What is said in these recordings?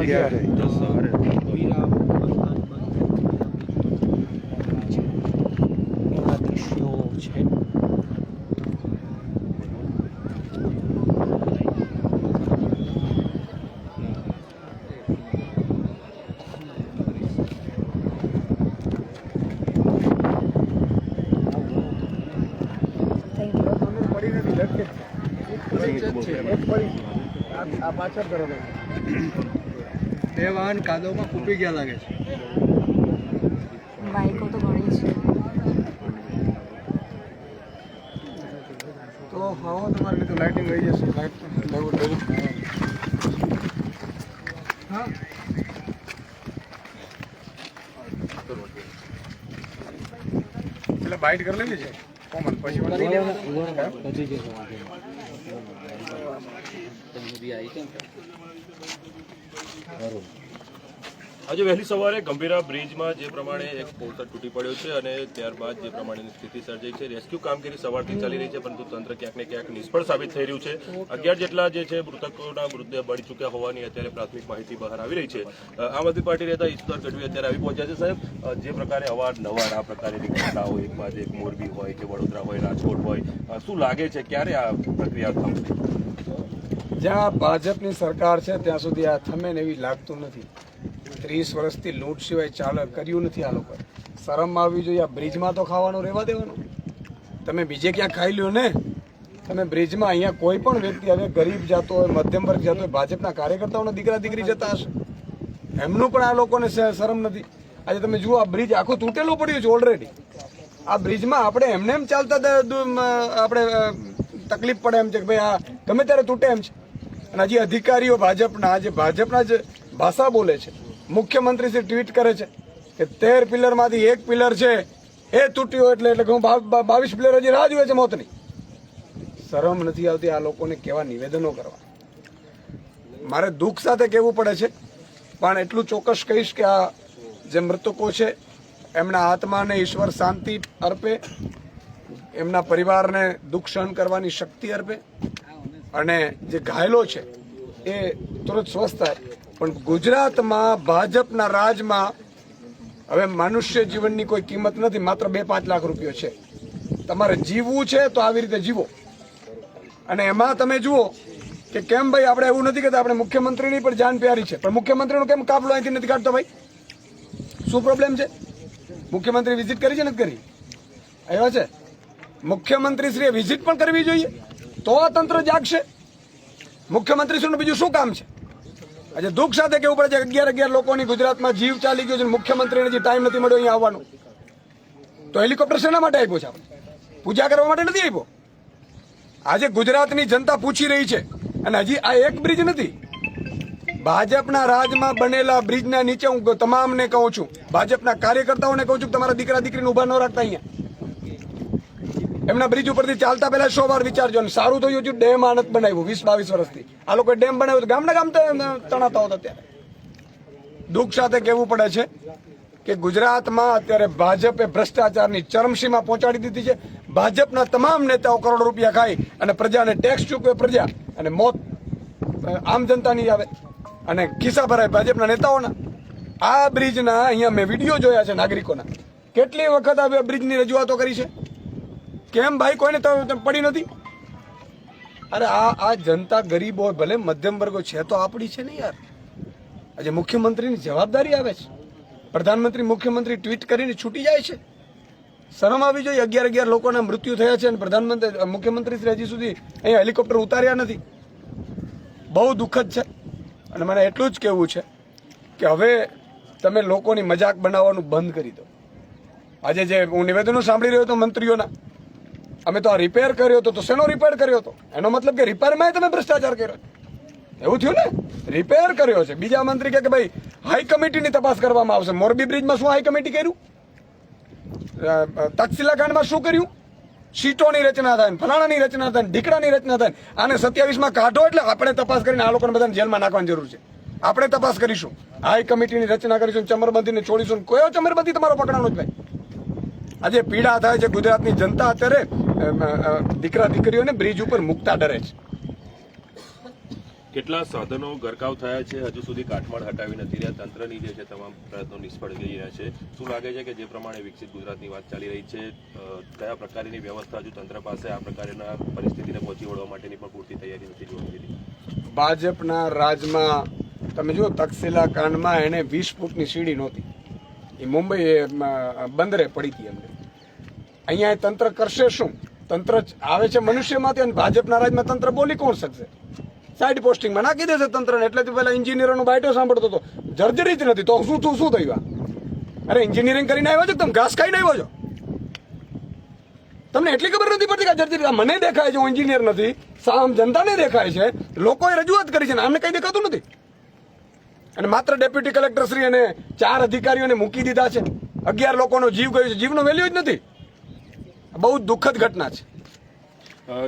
અગિયાર થઈ. સવારે પાછળ કરો તમે. બે કાદવમાં કૂપી ગયા લાગે છે. બાઈકો તો ઘણી છે. તો હવા તમારે તો લાઇટિંગ રહી જશે. લાઇટ લેવું લેવું હા. એટલે બાઇટ કરી લેવી છે? કોમન. પછી પછી જશો આજે વહેલી સવારે ગંભીરા બ્રિજમાં જે પ્રમાણે એક પોલસર તૂટી પડ્યો છે અને ત્યારબાદ જે પ્રમાણેની સ્થિતિ સર્જાઈ છે, રેસ્ક્યુ કામગીરી સવારથી ચાલી રહી છે, પરંતુ તંત્ર ક્યાંક ને ક્યાંક નિષ્ફળ સાબિત થઈ રહ્યું છે. અગિયાર જેટલા જે છે મૃતકોના મૃતદેહ બળી ચૂક્યા હોવાની અત્યારે પ્રાથમિક માહિતી બહાર આવી રહી છે. આમ આદમી પાર્ટી નેતા ઈશ્વર ગઢવી અત્યારે આવી પહોંચ્યા છે. સાહેબ જે પ્રકારે અવારનવાર આ પ્રકારની ઘટનાઓ એક બાદ એક મોરબી હોય કે વડોદરા હોય, રાજકોટ હોય શું લાગે છે? ક્યારે આ પ્રક્રિયા થશે? જ્યાં ભાજપની સરકાર છે, ત્યાં સુધી આ થમે ને એવી લાગતું નથી. ત્રીસ વર્ષથી લૂંટ સિવાય ચાલે કર્યું નથી આ લોકોએ શરમ આવવી જોઈએ, આ બ્રિજમાં તો ખાવાનું રહેવા દેવાનું. તમે બીજે ક્યાં ખાઈ લ્યો ને? તમે બ્રિજમાં અહીંયા કોઈ પણ વ્યક્તિ, હવે ગરીબ જતો હોય, મધ્યમ વર્ગ જતો હોય, ભાજપના કાર્યકર્તાઓના દીકરા, દીકરી જતા હશે. એમનું પણ આ લોકોને શરમ નથી. આજે તમે જુઓ, આ બ્રિજ આખું તૂટેલું પડ્યું છે ઓલરેડી આ બ્રિજમાં આપણે એમને એમ ચાલતા આપણે તકલીફ પડે એમ છે કે ભાઈ આ ગમે ત્યારે તૂટે એમ છે. અને હજી અધિકારીઓ ભાજપના જે ભાજપના જ ભાષા બોલે છે. મુખ્યમંત્રી શ્રી ટ્વીટ કરે છે કે તેર પિલરમાંથી એક પિલર છે, એ તૂટ્યો એટલે એટલે હું બાવીસ પિલર હજી રાહ જોઈએ છે મોતની. શરમ નથી આવતી આ લોકોને કેવા નિવેદનો કરવા. મારે દુઃખ સાથે કહેવું પડે છે, પણ એટલું ચોક્કસ કહીશ કે આ જે મૃતકો છે, એમના આત્માને ઈશ્વર શાંતિ અર્પે, એમના પરિવારને દુઃખ સહન કરવાની શક્તિ અર્પે અને જે ઘાયલો છે, એ તુરંત સ્વસ્થ થાય. પણ ગુજરાતમાં, ભાજપના રાજમાં હવે મનુષ્ય જીવનની કોઈ કિંમત નથી, માત્ર બે પાંચ લાખ રૂપિયો છે. તમારે જીવવું છે તો આવી રીતે જીવો. અને એમાં તમે જુઓ કે કેમ ભાઈ આપણે એવું નથી કહેતા, આપણે મુખ્યમંત્રીની પણ જાન પ્યારી છે. પણ મુખ્યમંત્રીનો કેમ કાફલો અહીંથી નથી કાઢતો ભાઈ? શું પ્રોબ્લેમ છે? મુખ્યમંત્રી વિઝિટ કરી છે, નથી કરી? આવ્યા છે? મુખ્યમંત્રી શ્રીએ વિઝિટ પણ કરવી જોઈએ. તો તંત્ર જાગશે. મુખ્યમંત્રી શ્રીનું બીજું શું કામ છે? આજે દુઃખ સાથે કેવું પડે છે? અગિયાર અગિયાર લોકોની ગુજરાતમાં જીવ ચાલી ગયો છે મુખ્યમંત્રીને હજી ટાઈમ નથી મળ્યો, અહીંયા આવવાનો. તો હેલિકોપ્ટર શેના માટે આપ્યો છે પૂજા કરવા માટે નથી આપ્યો? આજે ગુજરાતની જનતા પૂછી રહી છે અને હજી આ એક બ્રિજ નથી. ભાજપના રાજમાં બનેલા બ્રિજના નીચે હું તમામને કહું છું, ભાજપના કાર્યકર્તાઓને કહું છું કે તમારા દીકરા દીકરીને ઊભા ન રાખતા અહીંયા. એમના બ્રિજ ઉપરથી ચાલતા પહેલા સો વાર વિચારજો અને સારું થયું હતું ડેમ આનંદ બનાવ્યું, વીસ બાવીસ વર્ષથી. આ લોકોએ ડેમ બનાવ્યું ગામના ગામ તણાતા હોતા ત્યારે દુઃખ સાથે કહેવું પડે છે કે ગુજરાતમાં અત્યારે ભાજપે ભ્રષ્ટાચારની ચરમસીમા પહોંચાડી દીધી છે. ભાજપના તમામ નેતાઓ કરોડો રૂપિયા ખાઈ અને પ્રજાને ટેક્સ ચૂકવે પ્રજા અને મોત આમ જનતાની આવે. અને ખિસ્સા ભરાય ભાજપના નેતાઓના. આ બ્રિજના અહીંયા મેં વીડિયો જોયા છે નાગરિકોના. કેટલી વખત આ બ્રિજની રજૂઆતો કરી છે? કેમ ભાઈ, કોઈને પડી નથી? અરે આ આ જનતા ગરીબ હોય, ભલે મધ્યમ વર્ગો છે તો આપણી છે ને યાર. આજે મુખ્યમંત્રીની જવાબદારી આવે છે. પ્રધાનમંત્રી, મુખ્યમંત્રી ટ્વીટ કરીને છૂટી જાય છે. શરમ આવી જોઈએ, અગિયાર અગિયાર લોકોના મૃત્યુ થયા છે અને પ્રધાનમંત્રી મુખ્યમંત્રી હજી સુધી અહીંયા હેલિકોપ્ટર ઉતાર્યા નથી. બહુ દુઃખદ છે. અને મને એટલું જ કહેવું છે કે હવે તમે લોકોની મજાક બનાવવાનું બંધ કરી દો. આજે જે હું નિવેદનો સાંભળી રહ્યો હતો મંત્રીઓના અમે તો આ રિપેર કર્યો હતો તો શેનો રિપેર કર્યો હતો? એનો મતલબ કે રિપેરમાં તમે ભ્રષ્ટાચાર કર્યો. એવું થયું ને? રિપેર કર્યો છે. બીજા મંત્રી કે ભાઈ હાઈ કમિટીની તપાસ કરવામાં આવશે. મોરબી બ્રિજમાં શું હાઈ કમિટી કર્યું? તક્ષશિલા શું કર્યું? સીટોની રચના થાય ફલાણાની રચના થાય ઢીકડાની રચના થાય આને સત્યાવીસમાં કાઢો એટલે આપણે તપાસ કરીને આ લોકોને બધાને જેલમાં નાખવાની જરૂર છે. આપણે તપાસ કરીશું. હાઈ કમિટીની રચના કરીશું ચમરબંધીને છોડીશું કયો ચમરબંધી? તમારો પકડાનો જ ભાઈ આજે પીડા થાય છે ગુજરાતની જનતા અત્યારે દીકરા દીકરીઓને બ્રિજ ઉપર મૂકતા ડરે છે. કેટલા સાધનો ગરકાવ થયા છે? હજુ સુધી કાટમાળ હટાવી નથી રહ્યા. તંત્રની જે છે તમામ પ્રયત્નો નિષ્ફળ ગઈ રહ્યા છે. શું લાગે છે કે જે પ્રમાણે વિકસિત ગુજરાતની વાત ચાલી રહી છે કયા પ્રકારની વ્યવસ્થા હજુ તંત્ર પાસે આ પ્રકારના પરિસ્થિતિને પહોંચી વળવા માટેની પણ પૂરતી તૈયારી નથી જોવા મળી ભાજપના રાજમાં તમે જુઓ તક્ષશિલા કાંડમાં એને વીસ ફૂટની સીડી નહોતી. એ મુંબઈ બંદરે પડી હતી એમને. અહીંયા તંત્ર કરશે શું? તંત્ર આવે છે મનુષ્યમાંથી અને ભાજપના રાજમાં તંત્ર બોલી કોણ શકશે? સાઈડ પોસ્ટિંગમાં નાખી દેશે તંત્રને, એટલે તો પેલા એન્જિનિયરોનો બાયટો સાંભળતો હતો. જ નથી, તો શું થયું શું થયું અરે એન્જિનિયરિંગ કરીને આવ્યો છો તમે? ઘાસ ખાઈને આવ્યો છો? તમને એટલી ખબર નથી પડતી કે જર્જરી? મને દેખાય છે, હું એન્જિનિયર નથી. સામ જનતાને દેખાય છે. લોકોએ રજૂઆત કરી છે ને આમને કંઈ દેખાતું નથી. અને માત્ર ડેપ્યુટી કલેક્ટર શ્રી અને ચાર અધિકારીઓને મૂકી દીધા છે. અગિયાર લોકોનો જીવ ગયો છે. જીવનો વેલ્યુ જ નથી. બહુ દુઃખદ ઘટના છે.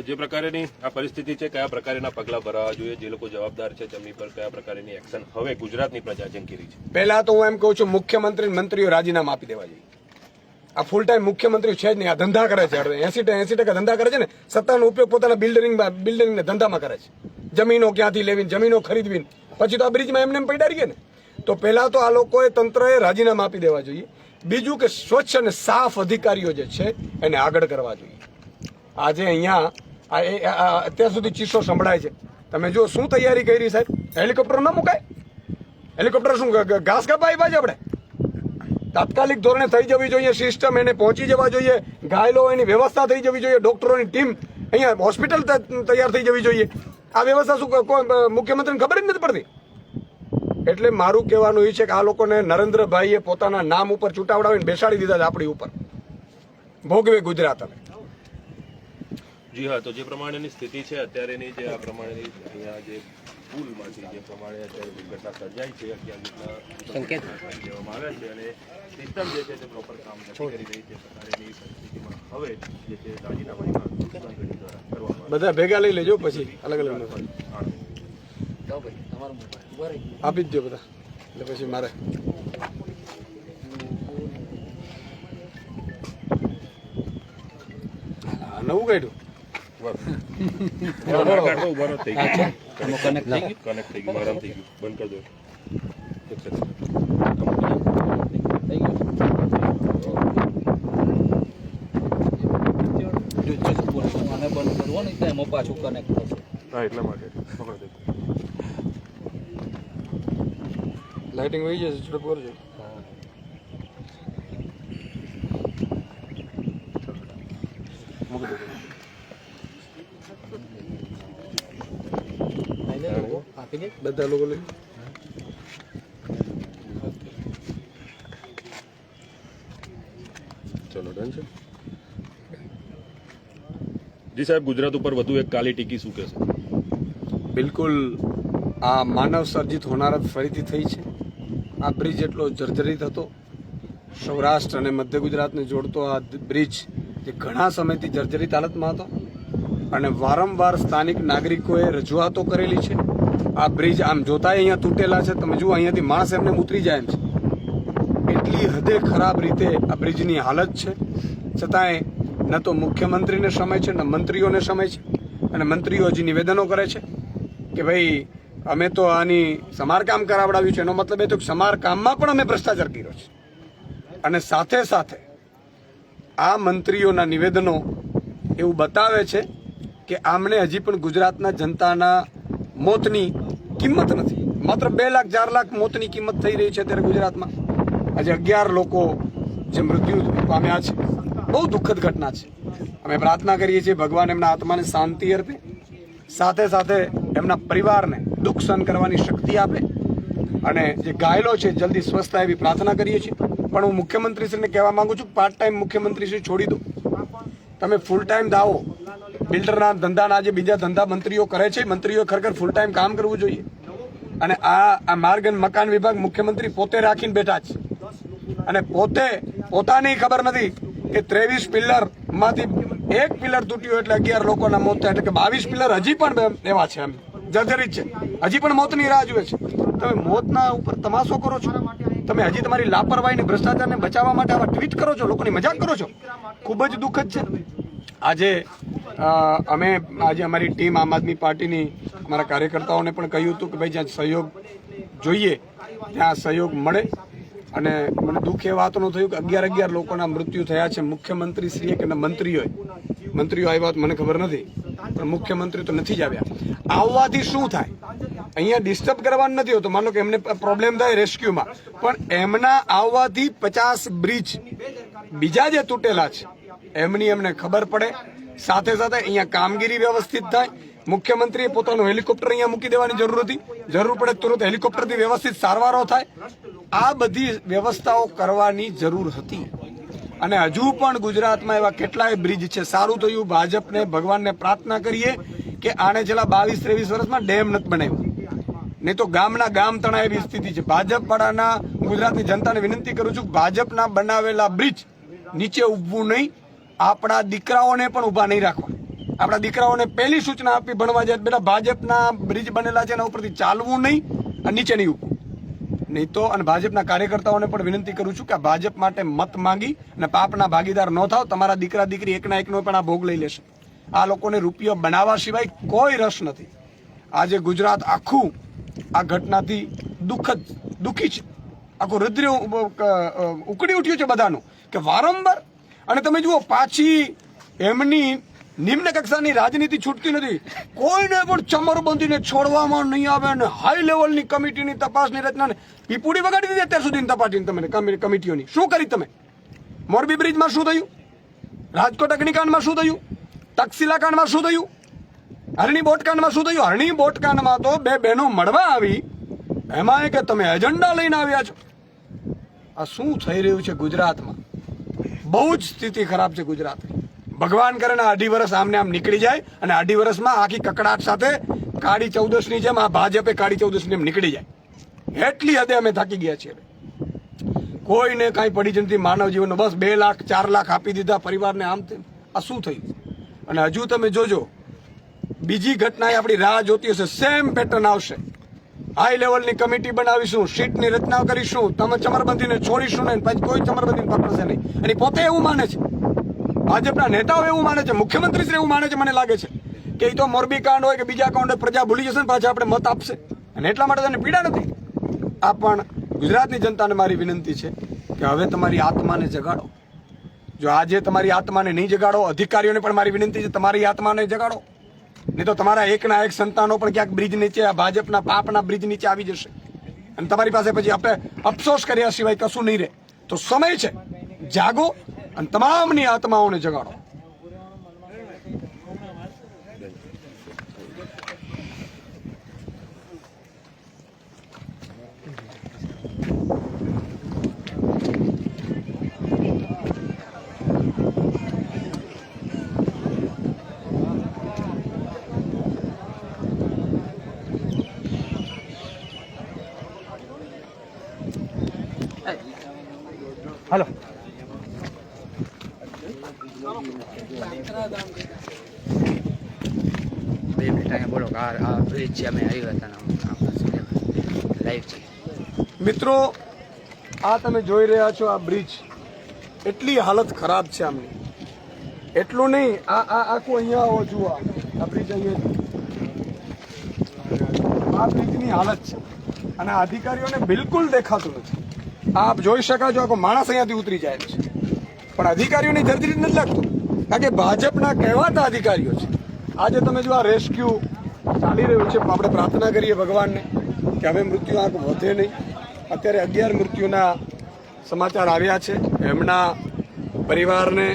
જે પ્રકારેની આ પરિસ્થિતિ છે કયા પ્રકારના પગલાં ભરાવા જોઈએ જે લોકો જવાબદાર છે તેમની પર કયા પ્રકારની એક્શન હવે ગુજરાતની પ્રજા ઝંકી રહી છે. પહેલા તો હું એમ કહું છું મુખ્યમંત્રી મંત્રીઓ રાજીનામા આપી દેવા જોઈએ. આ ફૂલ ટાઈમ મુખ્યમંત્રી છે જ નહીં. આ ધંધા કરે છે. એસી એસી ટકા ધંધા કરે છે ને. સત્તાનો ઉપયોગ પોતાના બિલ્ડિંગમાં બિલ્ડિંગને ધંધામાં કરે છે. જમીનો ક્યાંથી લેવી જમીનો ખરીદવી પછી તો આ બ્રિજમાં એમને એમ ગયા ને. તો પહેલાં તો આ લોકોએ તંત્રએ રાજીનામા આપી દેવા જોઈએ. બીજું કે સ્વચ્છ અને સાફ અધિકારીઓ જે છે એને આગળ કરવા જોઈએ. આજે અહીંયા આ એ- અત્યાર સુધી ચીસો સંભળાય છે. તમે જો શું તૈયારી કરી સાહેબ? હેલિકોપ્ટર ન મુકાય? હેલિકોપ્ટર શું ઘાસ કાપા આવ્યા છે આપણે? તાત્કાલિક ધોરણે થઈ જવી જોઈએ, સિસ્ટમ એને પહોંચી જવા જોઈએ, ઘાયલો એની વ્યવસ્થા થઈ જવી જોઈએ, ડોક્ટરોની ટીમ અહીંયા હોસ્પિટલ તૈયાર થઈ જવી જોઈએ. આ વ્યવસ્થા શું મુખ્યમંત્રીને ખબર જ નથી પડતી? એટલે મારું કહેવાનું એ છે કે આ લોકોને નરેન્દ્રભાઈએ પોતાના નામ ઉપર ચૂંટાવડાવીને બેસાડી દીધા છે આપણી ઉપર. ભોગવે ગુજરાત હવે જી હા તો જે પ્રમાણેની સ્થિતિ છે અત્યારેની જે આ પ્રમાણેની અહીંયા જે પુલમાંથી જે પ્રમાણે અત્યારે દુર્ઘટના સર્જાઈ છે અત્યાર સંકેત. લેવામાં આવ્યા છે અને સિસ્ટમ જે છે તે પ્રોપર કામ નથી કરી રહી છે પ્રકારેની પરિસ્થિતિમાં હવે જે છે રાજીનામાની માંગ દ્વારા કરવામાં બધા ભેગા લઈ લેજો પછી અલગ અલગ. આપી જ દો બધા. એટલે પછી મારે. આ નવું કાઢ્યું? પાછું કનેક્ટ થશે એટલા માટે. લાઇટિંગ વહી જશે ઝડપ કરજો દે બધા લોકો લઈ ચલો ડન છે. જી સાહેબ ગુજરાત ઉપર વધુ એક કાલી ટીકી શું કહેશે? બિલકુલ આ માનવ સર્જિત હોનારત ફરીથી થઈ છે. આ બ્રિજ એટલો જર્જરિત હતો. સૌરાષ્ટ્ર અને મધ્ય ગુજરાતને જોડતો આ બ્રિજ જે ઘણા સમયથી જર્જરિત હાલતમાં હતો અને વારંવાર સ્થાનિક નાગરિકોએ રજૂઆતો કરેલી છે. આ બ્રિજ આમ જોતા અહીંયા તૂટેલા છે. તમે જુઓ, અહીંયાથી માણસ એમને ઉતરી જાય એમ છે. એટલી હદે ખરાબ રીતે આ બ્રિજની હાલત છે. છતાંય ન તો મુખ્યમંત્રીને સમય છે, ન મંત્રીઓને સમય છે. અને મંત્રીઓ હજી નિવેદનો કરે છે કે ભાઈ, અમે તો આની સમારકામ કરાવડાવ્યું છે. એનો મતલબ એ તો સમારકામમાં પણ અમે ભ્રષ્ટાચાર કર્યો છે. અને સાથે સાથે આ મંત્રીઓના નિવેદનો એવું બતાવે છે કે આમણે હજી પણ ગુજરાતના જનતાના મોતની કિંમત નથી. માત્ર બે લાખ, ચાર લાખ મોતની કિંમત થઈ રહી છે અત્યારે ગુજરાતમાં. આજે અગિયાર લોકો જે મૃત્યુ પામ્યા છે, બહુ દુઃખદ ઘટના છે. અમે પ્રાર્થના કરીએ છીએ ભગવાન એમના આત્માને શાંતિ અર્પે, સાથે સાથે એમના પરિવારને દુઃખ સહન કરવાની શક્તિ આપે, અને જે ઘાયલો છે જલ્દી સ્વસ્થ થાય એવી પ્રાર્થના કરીએ છીએ. પણ હું મુખ્યમંત્રીશ્રીને કહેવા માગું છું પાર્ટ ટાઈમ મુખ્યમંત્રીશ્રી છોડી દો. તમે ફૂલ ટાઈમ દાવો બિલ્ડરના ધંધાના જે બીજા ધંધા મંત્રીઓ કરે છે મંત્રીઓ ખરેખર ફૂલ ટાઈમ કામ કરવું જોઈએ. અને આ આ માર્ગ અને મકાન વિભાગ મુખ્યમંત્રી પોતે રાખીને બેઠા છે. અને પોતે, પોતાની ખબર નથી કે ત્રેવીસ પિલરમાંથી એક પિલ્લર તૂટ્યું એટલે અગિયાર લોકોના મોત થયા એટલે કે બાવીસ પિલર હજી પણ એવા છે એમ. જર્જરિત છે. હજી પણ મોતની રાહ જુએ છે. તમે મોતના ઉપર તમાશો કરો છો. તમે હજી તમારી લાપરવાહીને, ભ્રષ્ટાચારને બચાવવા માટે આવા ટ્વીટ કરો છો, લોકોની મજાક કરો છો. ખૂબ જ દુઃખદ છે. આજે અમે આજે અમારી ટીમ આમ આદમી પાર્ટીની, અમારા કાર્યકર્તાઓને પણ કહ્યું હતું કે ભાઈ જ્યાં સહયોગ જોઈએ, ત્યાં સહયોગ મળે. અને મને દુઃખ એ વાતનું થયું કે અગિયાર અગિયાર લોકોના મૃત્યુ થયા છે. મુખ્યમંત્રી શ્રીએ કે મંત્રીઓએ? મંત્રીઓ આવ્યા વાત મને ખબર નથી, પણ મુખ્યમંત્રી તો નથી જ આવ્યા. આવવાથી શું થાય? અહીંયા ડિસ્ટર્બ કરવાનું નથી હોતું. માનો કે એમને પ્રોબ્લેમ થાય રેસ્ક્યુમાં પણ એમના આવવાથી પચાસ બ્રિજ બીજા જે તૂટેલા છે, એમની એમને ખબર પડે. સાથે સાથે અહીંયા કામગીરી વ્યવસ્થિત થાય. મુખ્યમંત્રીએ પોતાનું હેલિકોપ્ટર અહીંયા મૂકી દેવાની જરૂર હતી. જરૂર પડે તુરંત હેલિકોપ્ટરથી વ્યવસ્થિત સારવારો થાય. આ બધી વ્યવસ્થાઓ કરવાની જરૂર હતી. અને હજુ પણ ગુજરાતમાં એવા કેટલાય બ્રિજ છે. સારું થયું ભાજપને, ભગવાનને પ્રાર્થના કરીએ કે આને છેલ્લા બાવીસ, ત્રેવીસ વર્ષમાં ડેમ નથી બનાવ્યો. નહીં તો ગામના ગામ તણા એવી સ્થિતિ છે. ભાજપ વાળાના ગુજરાતની જનતાને વિનંતી કરું છું ભાજપના બનાવેલા બ્રિજ નીચે ઉભવું નહીં. આપણા દીકરાઓને પણ ઊભા નહીં રાખવા. આપણા દીકરાઓને પહેલી સૂચના આપી ભણવા જાય, બેટા ભાજપના બ્રિજ બનેલા છે એના ઉપરથી ચાલવું નહીં અને નીચે નહીં ઉભું નહીં તો, અને ભાજપના કાર્યકર્તાઓને પણ વિનંતી કરું છું કે ભાજપ માટે મત માંગી અને પાપના ભાગીદાર ન થાવ, તમારા દીકરા દીકરી એકના એકનો પણ આ ભોગ લઈ લેશે. આ લોકોને રૂપિયો બનાવવા સિવાય કોઈ રસ નથી. આજે ગુજરાત આખું આ ઘટનાથી દુઃખદ, દુઃખી છે. આખું હૃદય ઉકળી ઉઠ્યું છે બધાનું કે વારંવાર અને તમે જુઓ, પાછી એમની નિમ્ન કક્ષાની રાજનીતિ છૂટતી નથી. કોઈને પણ ચમર બંધીને છોડવામાં નહીં આવે અને હાઈ લેવલની કમિટીની તપાસની રચનાને પીપુડી વગાડી દીધી અત્યાર સુધીની તપાસની તમે કમિ- કમિટીઓની. શું કરી તમે? મોરબી બ્રિજમાં શું થયું? રાજકોટ અગ્નિકાંડમાં શું થયું? તક્ષિલાકાંડમાં શું થયું? હરણી બોટકાંડમાં શું થયું? હરણી બોટકાંડમાં તો બે બહેનો મળવા આવી. એમાં કે તમે એજન્ડા લઈને આવ્યા છો. આ શું થઈ રહ્યું છે ગુજરાતમાં? બહુ જ સ્થિતિ ખરાબ છે ગુજરાતની. ભગવાન કરે ને અઢી વર્ષ આમને આમ નીકળી જાય અને અઢી વર્ષમાં આખી કકડાટ સાથે કાળી ચૌદસની જેમ આ ભાજપે કાળી ચૌદસની એમ નીકળી જાય. એટલી હદે અમે થાકી ગયા છીએ. કોઈને કાંઈ પડી જ નથી માનવ જીવનનો બસ બે લાખ, ચાર લાખ આપી દીધા પરિવારને આમ તેમ. આ શું થયું? અને હજુ તમે જોજો, બીજી ઘટના આપણી રાહ જોતી હશે સેમ પેટર્ન આવશે. હાઈ લેવલની કમિટી બનાવીશું શીટની રચના કરીશું, તમે ચમરબંધીને છોડીશું નહીં, પછી કોઈ ચમરબંધીને પકડશે નહીં. અને પોતે એવું માને છે. ભાજપના નેતાઓ એવું માને છે, મુખ્યમંત્રી શ્રી એવું માને છે, મને લાગે છે. કે એ તો મોરબી કાંડ હોય કે બીજા કાંડ હોય, પ્રજા ભૂલી જશે ને પાછા આપણે મત આપશે. અને એટલા માટે તેને પીડા નથી. આ પણ ગુજરાતની જનતાને મારી વિનંતી છે કે હવે તમારી આત્માને જગાડો. જો આજે તમારી આત્માને નહીં જગાડો, અધિકારીઓને પણ મારી વિનંતી છે, તમારી આત્માને જગાડો. નહીં તો તમારા એકના એક સંતાનો પણ ક્યાંક બ્રિજ નીચે, આ ભાજપના પાપના બ્રિજ નીચે આવી જશે. અને તમારી પાસે પછી આપણે અફસોસ કર્યા સિવાય કશું નહીં રહે. તો સમય છે. જાગો અને તમામની આત્માઓને જગાડો હાલો બે મિનિટ અહીંયા બોલો કે આ આ બ્રિજ અમે આવ્યા હતા લાઈવ મિત્રો, આ તમે જોઈ રહ્યા છો આ બ્રિજ એટલી હાલત ખરાબ છે આમની. એટલું નહીં, આ આ આખું અહીંયા આવો જુઓ આ. બ્રિજ અહીંયા આ બ્રિજની હાલત છે. અને અધિકારીઓને બિલકુલ દેખાતું નથી. આપ જોઈ શકાય છો આખો માણસ અહીંયાથી ઉતરી જાય છે. પણ અધિકારીઓની જર્જરી નથી લાગતું. કારણ કે ભાજપના કહેવાતા અધિકારીઓ છે. આજે તમે જો આ રેસ્ક્યુ ચાલી રહ્યું છે. આપણે પ્રાર્થના કરીએ ભગવાનને કે હવે મૃત્યુ આંક વધે નહીં. અત્યારે અગિયાર મૃત્યુના સમાચાર આવ્યા છે. એમના પરિવારને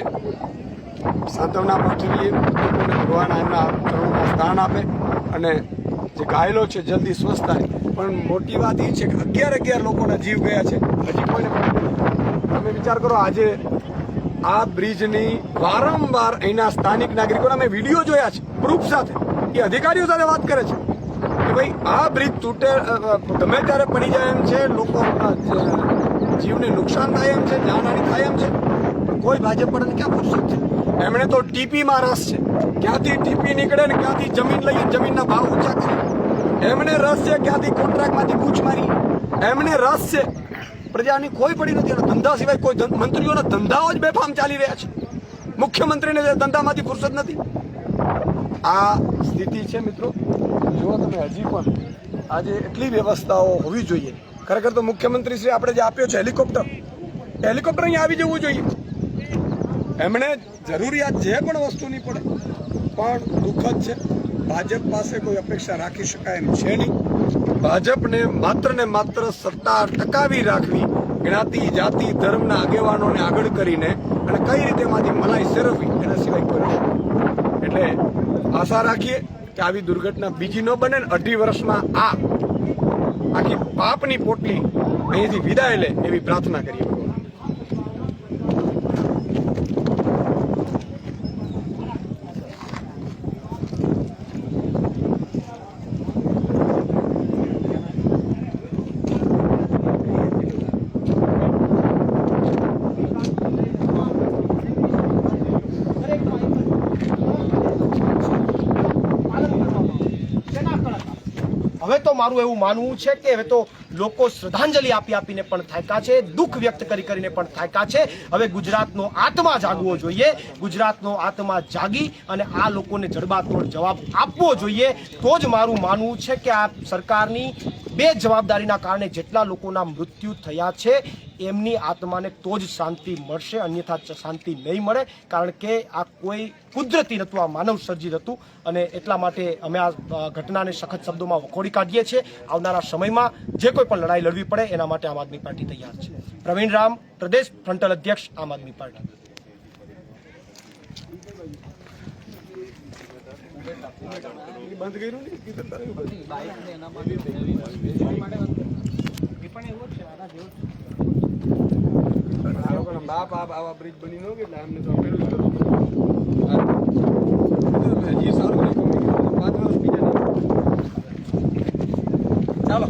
સાંત્વના પાઠવીએ. ભગવાન એમના ચરણોમાં સ્થાન આપે અને જે ઘાયલો છે, જલ્દી સ્વસ્થ થાય. પણ મોટી વાત એ છે કે અગિયાર અગિયાર લોકોના જીવ ગયા છે. હજી કોઈને તમે વિચાર કરો, આજે આ બ્રિજની વારંવાર અહીંના સ્થાનિક નાગરિકોના મેં વીડિયો જોયા છે, પ્રૂફ સાથે. એ અધિકારીઓ સાથે વાત કરે છે કે ભાઈ, આ બ્રિજ તૂટે ગમે ત્યારે પડી જાય એમ છે, લોકો જીવને નુકસાન થાય એમ છે, જાનહાની થાય એમ છે કોઈ ભાજપ પણ ક્યાં ફુરસત છે? એમણે તો ટીપીમાં રસ છે. ક્યાંથી ટીપી નીકળે ને ક્યાંથી જમીન લઈએ જમીનના ભાવ ઊંચા કરે? એમને રસ છે ક્યાંથી કોન્ટ્રાક્ટમાંથી કૂચ મારી? એમને રસ છે. પ્રજાની કોઈ પડી નથી અને ધંધા સિવાય કોઈ મંત્રીઓના ધંધાઓ જ બેફામ ચાલી રહ્યા છે. મુખ્યમંત્રીને ધંધામાંથી ફુરસત નથી. આ સ્થિતિ છે મિત્રો. જુઓ તમે, હજી પણ આજે એટલી વ્યવસ્થાઓ હોવી જોઈએ. ખરેખર તો મુખ્યમંત્રી શ્રી આપણે જે આપ્યો છે હેલિકોપ્ટર હેલિકોપ્ટર અહીંયા આવી જવું જોઈએ. એમણે જરૂરિયાત જે પણ વસ્તુની પડે, પણ દુઃખદ છે. ભાજપ પાસે કોઈ અપેક્ષા રાખી શકાય એમ છે નહીં. ભાજપને માત્ર ને માત્ર સત્તા ટકાવી રાખવી, જ્ઞાતિ, જાતિ, ધર્મના આગેવાનોને આગળ કરીને અને કઈ રીતે એમાંથી મલાઈ સેરવવી, એના સિવાય કોઈ એટલે આશા રાખીએ કે આવી દુર્ઘટના બીજી ન બને અઢી વર્ષમાં આ આખી પાપની પોટલી અહીંથી વિદાય લે એવી પ્રાર્થના કરીએ. હવે તો મારું એવું માનવું છે કે હવે તો લોકો શ્રદ્ધાંજલિ આપી આપીને પણ થાક્યા છે, દુઃખ વ્યક્ત કરી કરીને પણ થાક્યા છે. હવે ગુજરાતનો આત્મા જાગવો જોઈએ, ગુજરાતનો આત્મા જાગી અને આ લોકોને જડબાતોડ જવાબ આપવો જોઈએ. તો જ મારું માનવું છે કે આ સરકારની બે જવાબદારીના કારણે જેટલા લોકોના મૃત્યુ થયા છે, એમની આત્માને તો જ શાંતિ મળશે, અન્યથા શાંતિ નહીં મળે, કારણ કે આ કોઈ કુદરતી નહોતું, આ માનવ સર્જિત હતું. અને એટલા માટે અમે આ ઘટનાને સખત શબ્દોમાં વખોડી કાઢીએ છીએ. આવનારા સમયમાં જે કોઈ પણ લડાઈ લડવી પડે, એના માટે આમ આદમી પાર્ટી તૈયાર છે. પ્રવીણ રામ, પ્રદેશ ફ્રન્ટલ અધ્યક્ષ, આમ આદમી પાર્ટી. બંધ કર્યું ને કીધું તારે. બાઇક ને એના માટે એ પણ આ લોકોના બાપ આપ આવા બ્રિજ બની ન એટલે આમને તો. હજી સારું ચાલો